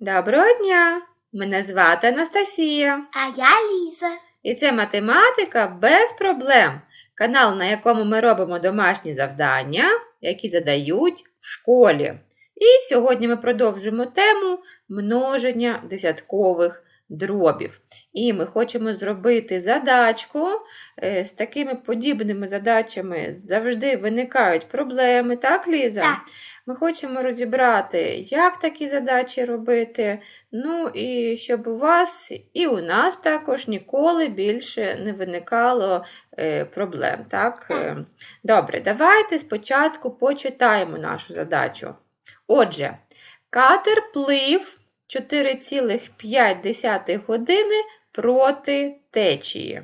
Доброго дня! Мене звати Анастасія. А я Ліза. І це математика без проблем. Канал, на якому ми робимо домашні завдання, які задають в школі. І сьогодні ми продовжуємо тему множення десяткових дробів. І ми хочемо зробити задачку. Е, З такими подібними задачами завжди виникають проблеми, так, Ліза? Так. Ми хочемо розібрати, як такі задачі робити. Ну і щоб у вас і у нас також ніколи більше не виникало е, проблем. Так? Е, Добре, давайте спочатку почитаємо нашу задачу. Отже, катер плив 4,5 години проти течії.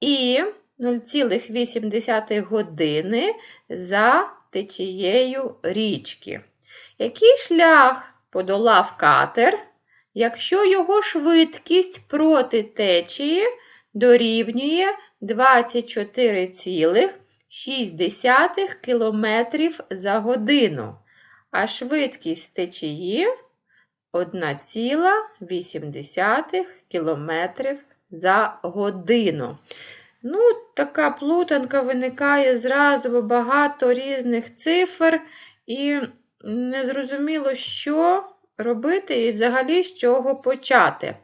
І 0,8 години за течією річки. Який шлях подолав катер, якщо його швидкість проти течії дорівнює 24,6 км за годину, а швидкість течії 1,8 км за годину. Ну, така плутанка виникає зразу бо багато різних цифр, і незрозуміло, що робити і взагалі з чого почати.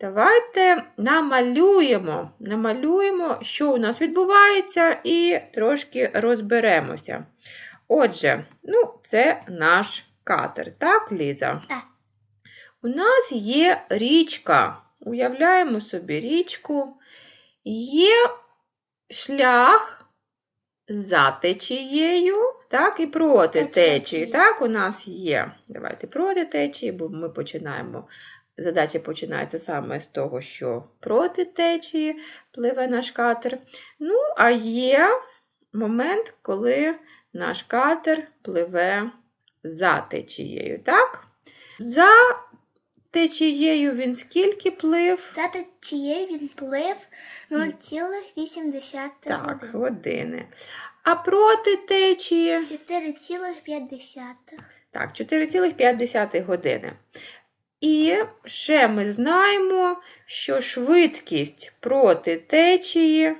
Давайте намалюємо, намалюємо, що у нас відбувається, і трошки розберемося. Отже, ну, це наш катер, так, Ліза? Так. У нас є річка. Уявляємо собі річку. Є шлях за течією, так, і проти течії. Так, у нас є. Давайте проти течії, бо ми починаємо. Задача починається саме з того, що проти течії пливе наш катер. Ну, а є момент, коли наш катер пливе за течією. Так? За течією він скільки плив? За течією він плив 0,8 Так, години. А проти течії 4,5. так, 4,5 години. І ще ми знаємо, що швидкість проти течії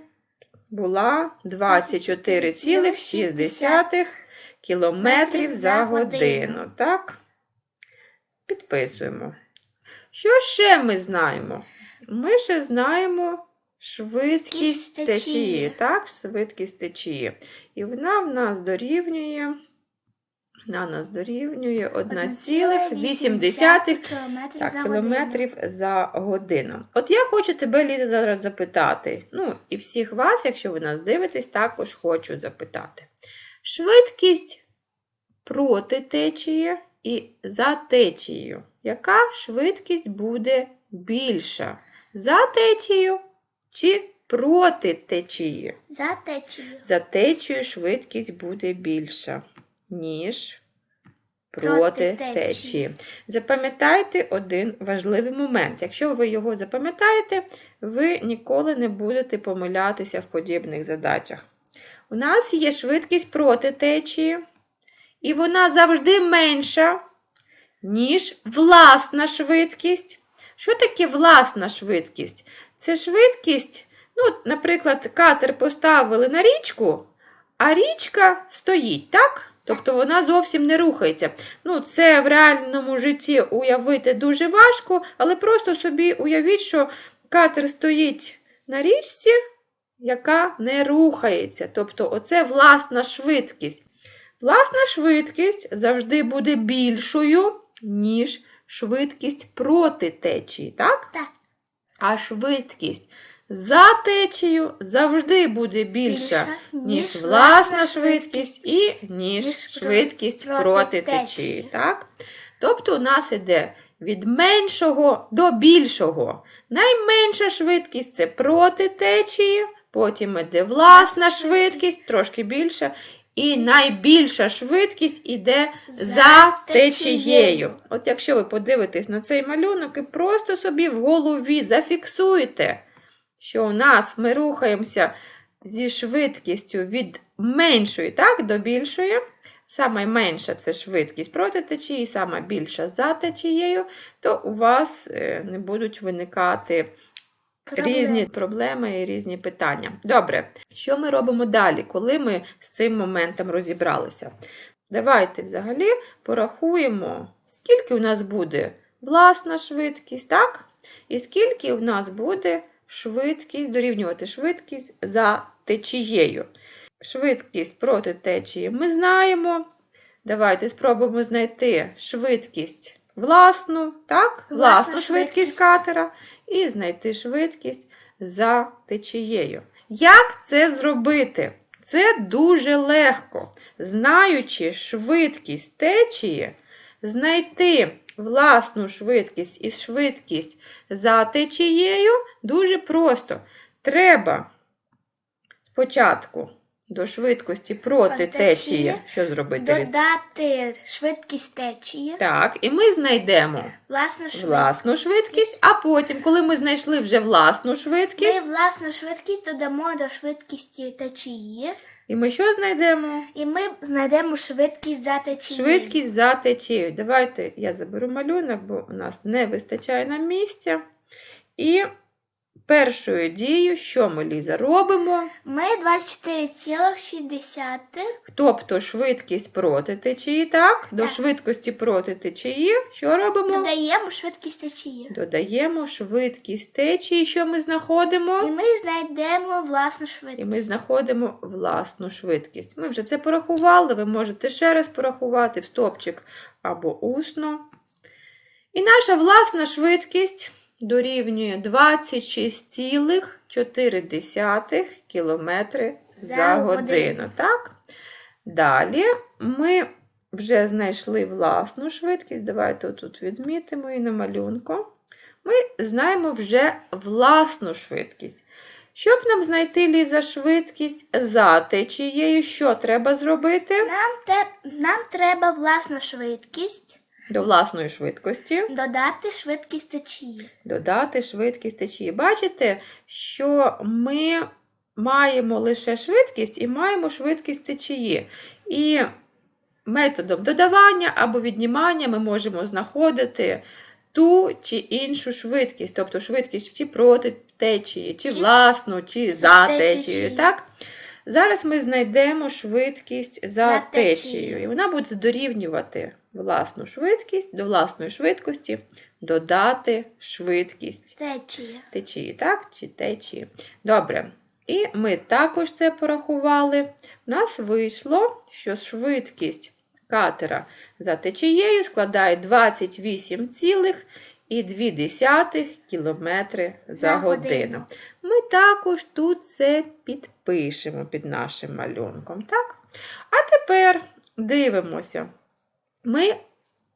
була 24,6 км за годину. Так? Підписуємо. Що ще ми знаємо? Ми ще знаємо швидкість течії. течії. Так, швидкість течії. І вона в нас дорівнює. В нас дорівнює 1,8 км за кілометрів за годину. От я хочу тебе, Ліза, зараз запитати. Ну, і всіх вас, якщо ви нас дивитесь, також хочу запитати. Швидкість проти течії і за течією. Яка швидкість буде більша? За течією чи проти течії? За течією. За течією швидкість буде більша, ніж проти Проти течії. течії. Запам'ятайте один важливий момент. Якщо ви його запам'ятаєте, ви ніколи не будете помилятися в подібних задачах. У нас є швидкість проти течії, і вона завжди менша, ніж власна швидкість. Що таке власна швидкість? Це швидкість, ну, наприклад, катер поставили на річку, а річка стоїть, так? Тобто вона зовсім не рухається. Ну, це в реальному житті уявити дуже важко, але просто собі уявіть, що катер стоїть на річці, яка не рухається. Тобто, оце власна швидкість. Власна швидкість завжди буде більшою, ніж швидкість проти течії, так? Так. А швидкість за течією завжди буде більша, ніж власна швидкість і ніж ніж швидкість проти проти течії. течії. Так? Тобто у нас іде від меншого до більшого. Найменша швидкість це проти течії, потім іде власна швидкість, трошки більша. І найбільша швидкість іде за За течією. течією. От якщо ви подивитесь на цей малюнок і просто собі в голові зафіксуєте, що у нас ми рухаємося зі швидкістю від меншої так, до більшої, сама менша це швидкість проти течії, сама більша за течією, то у вас е, не будуть виникати різні проблеми і різні питання. Добре, що ми робимо далі, коли ми з цим моментом розібралися? Давайте взагалі порахуємо, скільки у нас буде власна швидкість, так? І скільки у нас буде швидкість, дорівнювати швидкість за течією. Швидкість проти течії ми знаємо. Давайте спробуємо знайти швидкість власну, так? Власну Власну швидкість. катера і знайти швидкість за течією. Як це зробити? Це дуже легко. Знаючи швидкість течії, знайти власну швидкість і швидкість за течією дуже просто. Треба спочатку до швидкості проти течії. течії Що зробити? Додати швидкість течії, Так, і ми знайдемо власну швидкість. власну швидкість, а потім, коли ми знайшли вже власну Ми швидкість, власну швидкість додамо до швидкості течії, і ми що знайдемо? і ми знайдемо швидкість за течією. Швидкість за течією. Давайте я заберу малюнок, бо у нас не вистачає нам місця. І першою дією, що ми, Ліза, робимо? Ми 24,6 Тобто швидкість проти течії, так? До Так. швидкості проти течії, що робимо? додаємо швидкість течії. Додаємо швидкість течії, що ми знаходимо? І ми знайдемо власну швидкість. І ми знаходимо власну швидкість. Ми вже це порахували, ви можете ще раз порахувати в стопчик або усно. І наша власна швидкість дорівнює 26,4 км за, За годину. годину. Так? Далі ми вже знайшли власну швидкість. Давайте тут відмітимо і на малюнку. Ми знаємо вже власну швидкість. Щоб нам знайти Ліза швидкість за течією, що треба зробити? Нам, те, нам треба власну швидкість До власної швидкості додати швидкість течії. додати швидкість течії. Бачите, що ми маємо лише швидкість і маємо швидкість течії. І методом додавання або віднімання ми можемо знаходити ту чи іншу швидкість, тобто швидкість чи проти течії, чи Чи власну, чи за течією. течією. Так? Зараз ми знайдемо швидкість за, За течією, течією. і вона буде дорівнювати власну швидкість до власної швидкості додати швидкість Течія. течії, так? Чи течії. Добре. І ми також це порахували. У нас вийшло, що швидкість катера за течією складає 28,2 км за годину. Ми також тут це підпишемо під нашим малюнком. Так? А тепер дивимося. Ми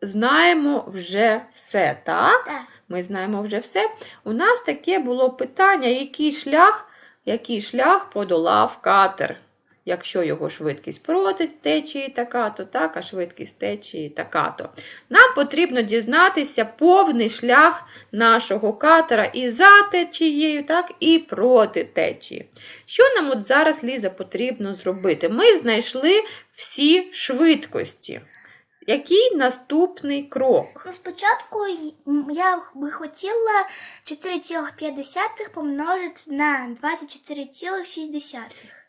знаємо вже все, так? Так. Ми знаємо вже все. У нас таке було питання, який шлях, який шлях подолав катер. Якщо його швидкість проти течії така, то так, а швидкість течії така то. Нам потрібно дізнатися повний шлях нашого катера і за течією, так, і проти течії. Що нам от зараз, Ліза, потрібно зробити? Ми знайшли всі швидкості. Який наступний крок? Ну, спочатку я би хотіла 4,5 помножити на 24,6.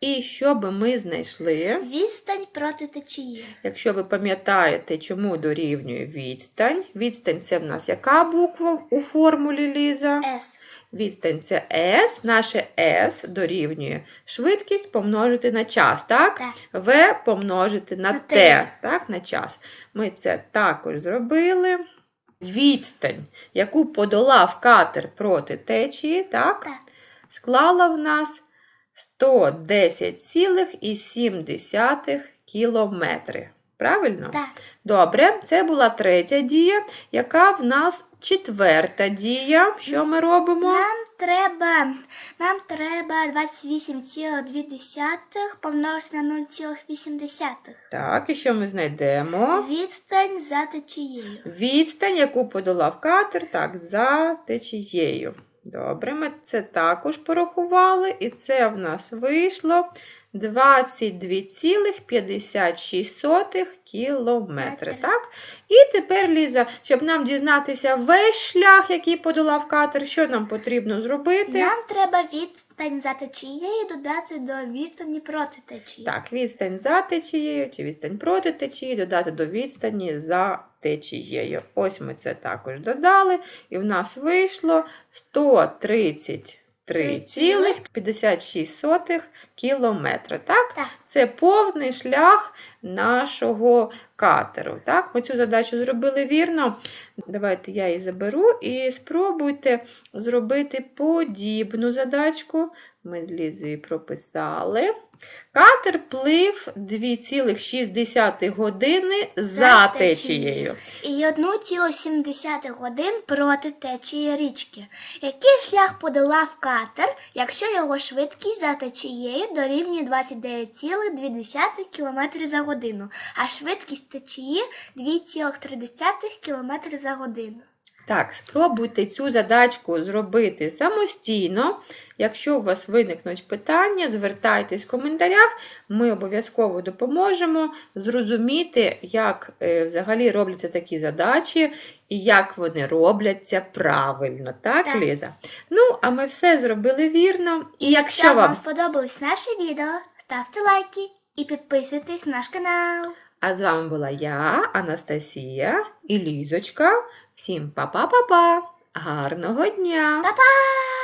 І що би ми знайшли? Відстань проти течії. Якщо ви пам'ятаєте, чому дорівнює відстань. Відстань це в нас яка буква у формулі Ліза? С. Відстань це S. Наше S дорівнює швидкість помножити на час, так? Так. V помножити на На T, T. так, на час. Ми це також зробили. Відстань, яку подолав катер проти течії, так? Так. склала в нас 110,7 кілометри. Правильно? Так. Добре, це була третя дія. Яка в нас четверта дія? Що ми робимо? Нам треба, нам треба 28,2 помножити на 0,8. Так, і що ми знайдемо? Відстань за течією. Відстань, яку подолав катер, так, за течією. Добре, ми це також порахували, і це в нас вийшло 22,56 кілометри. Так? І тепер, Ліза, щоб нам дізнатися весь шлях, який подолав катер, що нам потрібно зробити? Нам треба відстань за течією додати до відстані проти течії. Так, відстань за течією чи відстань проти течії додати до відстані за течією. Ось ми це також додали, і в нас вийшло 133,56 кілометра. Так? Так. Це повний шлях нашого катеру. Так? Ми цю задачу зробили вірно. Давайте я її заберу і спробуйте зробити подібну задачку. Ми з Лізою прописали. Катер плив 2,6 години за За течією. І 1,7 годин проти течії річки. Який шлях подолав катер, якщо його швидкість за течією дорівнює 29,2 км за годину, а швидкість течії 2,3 км за годину? Так, спробуйте цю задачку зробити самостійно. Якщо у вас виникнуть питання, звертайтесь в коментарях, ми обов'язково допоможемо зрозуміти, як е, взагалі робляться такі задачі і як вони робляться правильно. Так, Так. Ліза? Ну, а ми все зробили вірно. І, якщо якщо вам вам. сподобалось наше відео, ставте лайки і підписуйтесь на наш канал. А з вами була я, Анастасія і Лізочка. Всім па-па-па-па! Гарного дня! Па-па!